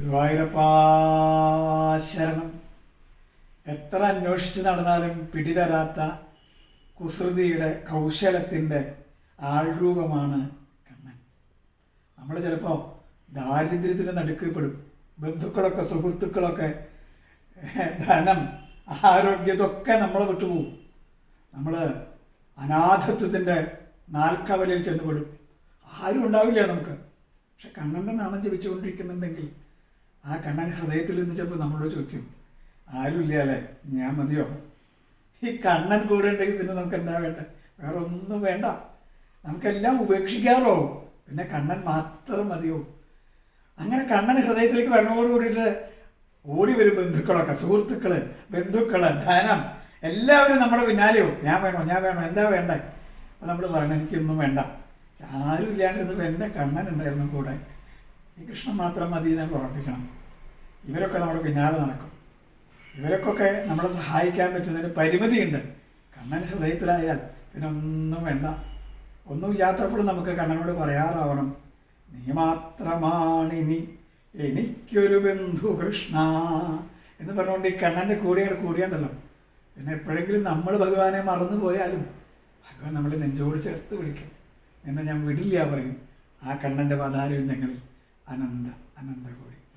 ഗുരുവായൂരപ്പാ ശരണം എത്ര അന്വേഷിച്ച് നടന്നാലും പിടിതരാത്ത കുസൃതിയുടെ കൗശലത്തിന്റെ ആൾരൂപമാണ് കണ്ണൻ. നമ്മൾ ചിലപ്പോൾ ദാരിദ്ര്യത്തിന്റെ നടുക്കപ്പെടും ബന്ധുക്കളൊക്കെ സുഹൃത്തുക്കളൊക്കെ ധനം ആരോഗ്യതൊക്കെ നമ്മൾ വിട്ടുപോകും. നമ്മൾ അനാഥത്വത്തിന്റെ നാൽക്കവലയിൽ ചെന്നുപെടും ആരും ഉണ്ടാവില്ല നമുക്ക്. പക്ഷെ കണ്ണന്റെ നാണം ജപിച്ചുകൊണ്ടിരിക്കുന്നുണ്ടെങ്കിൽ ആ കണ്ണൻ ഹൃദയത്തിൽ നിന്ന് ചിലപ്പോൾ നമ്മളോട് ചോദിക്കും ആരുമില്ല അല്ലേ? ഞാൻ മതിയോ? ഈ കണ്ണൻ കൂടെ ഉണ്ടെങ്കിൽ പിന്നെ നമുക്ക് എന്താ വേണ്ട? വേറെ ഒന്നും വേണ്ട. നമുക്കെല്ലാം ഉപേക്ഷിക്കാറോ? പിന്നെ കണ്ണൻ മാത്രം മതിയോ? അങ്ങനെ കണ്ണൻ ഹൃദയത്തിലേക്ക് വരണോട് കൂടിയിട്ട് ഓടി വരും ബന്ധുക്കളൊക്കെ സുഹൃത്തുക്കൾ ബന്ധുക്കൾ ധനം എല്ലാവരും നമ്മുടെ പിന്നാലെയോ? ഞാൻ വേണോ? ഞാൻ വേണോ? എന്താ വേണ്ടേ? നമ്മൾ പറയണം എനിക്കൊന്നും വേണ്ട. ആരും ഇല്ലാണ്ടിരുന്നപ്പോൾ എന്റെ കണ്ണൻ ഉണ്ടായിരുന്നു കൂടെ. ഈ കൃഷ്ണൻ മാത്രം മതി നമ്മൾ ഉറപ്പിക്കണം. ഇവരൊക്കെ നമ്മുടെ പിന്നാലെ നടക്കും. ഇവരൊക്കെ നമ്മളെ സഹായിക്കാൻ പറ്റുന്നതിന് പരിമിതിയുണ്ട്. കണ്ണൻ ഹൃദയത്തിലായാൽ പിന്നെ ഒന്നും വേണ്ട. ഒന്നുമില്ലാത്തപ്പോഴും നമുക്ക് കണ്ണനോട് പറയാറാവണം. നീ മാത്രമാണിനി എനിക്കൊരു ബന്ധു കൃഷ്ണ എന്ന് പറഞ്ഞുകൊണ്ട് ഈ കണ്ണന്റെ കൂടെ കൂടിയുണ്ടല്ലോ. പിന്നെ എപ്പോഴെങ്കിലും നമ്മൾ ഭഗവാനെ മറന്നു പോയാലും ഭഗവാൻ നമ്മളെ നെഞ്ചോട് ചേർത്ത് വിളിക്കും. എന്നെ ഞാൻ വിടില്ല പറയും ആ കണ്ണന്റെ പതാരവിന്ദങ്ങളിൽ आनंद आनंद गोडी